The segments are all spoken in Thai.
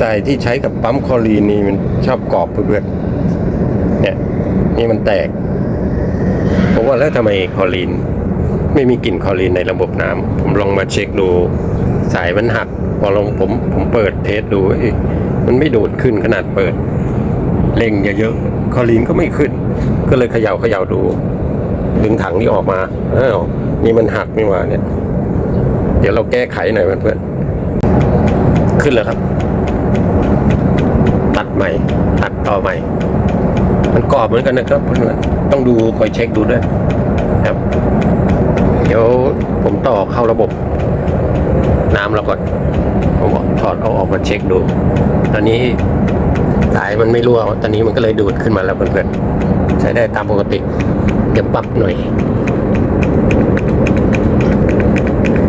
สายที่ใช้กับปั๊มคลอรีนนี่มันชอบกรอบเพื่อนเนี่ยนี่มันแตกผมว่าแล้วทำไมคลอรีน ไม่มีกลิ่นคลอรีนในระบบน้ำผมลองมาเช็คดูสายมันหักพอลองผมผมเปิดเทสดูเอ๊ะมันไม่โดดขึ้นขนาดเปิดเร่งเยอะๆคลอรีนก็ไม่ขึ้น ก็เลยเขย่าเขย่าดู ดึงถังนี้ออกมาอ้าวนี่มันหักนี่ว่าเนี่ย เดี๋ยวเราแก้ไขหน่อยเพื่อนๆขึ้นแล้วครับ ใหม่ ตัดต่อใหม่ มันกรอบเหมือนกันนะครับเพื่อนๆต้องดูคอยเช็คดูด้วยครับ เดี๋ยวผมต่อเข้าระบบ น้ำเราก่อนผมบอกถอดเอาออกมาเช็คดู ตอนนี้สายมันไม่รั่วตอนนี้มันก็เลยดูดขึ้นมาแล้วเพื่อนๆใช้ได้ตามปกติเดี๋ยวปรับหน่อย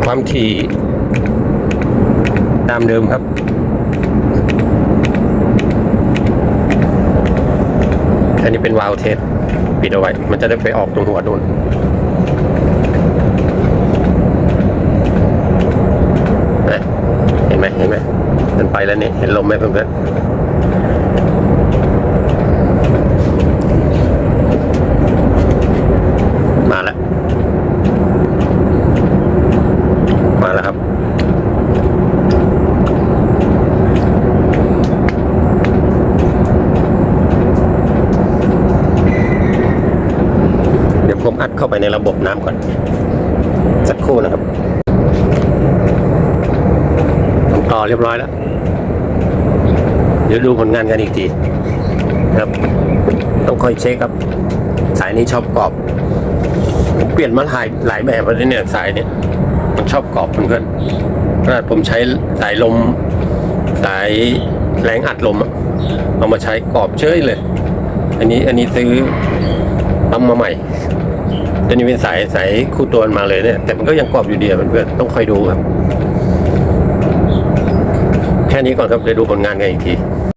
ความถี่ตามเดิมครับ อันนี้เป็นวาล์วเทสปิดเอาไว้ มันจะได้ไปออกตรงหัวนูนนเห็นไหมเห็นไหมมันไปแล้วนี่เห็นลมไหมเพื่อนๆมาแล้ว มาแล้วครับ เดี๋ยวผม อัดเข้าไปในระบบน้ำก่อน สักครู่นะครับต่อเรียบร้อยแล้ว เดี๋ยวดูผลงานกันอีกทีครับ ต้องคอยเช็คครับ สายนี้ชอบกรอบ เปลี่ยนมาหลายหลายแบบแล้วเนี่ยสายเนี่ยมันชอบกรอบเพื่อนๆขนาดผมใช้สายลม สายแรงอัดลมเอามาใช้กรอบเฉยเลย อันนี้อันนี้ซื้อปั๊มมาใหม่ อันนี้เป็นสายสายคู่ตัวมาเลยเนี่ย แต่มันก็ยังกรอบอยู่ดีเพื่อนๆต้องคอยดูครับ แค่นี้ก่อนครับเดี๋ยวดูผลงานกันอีกที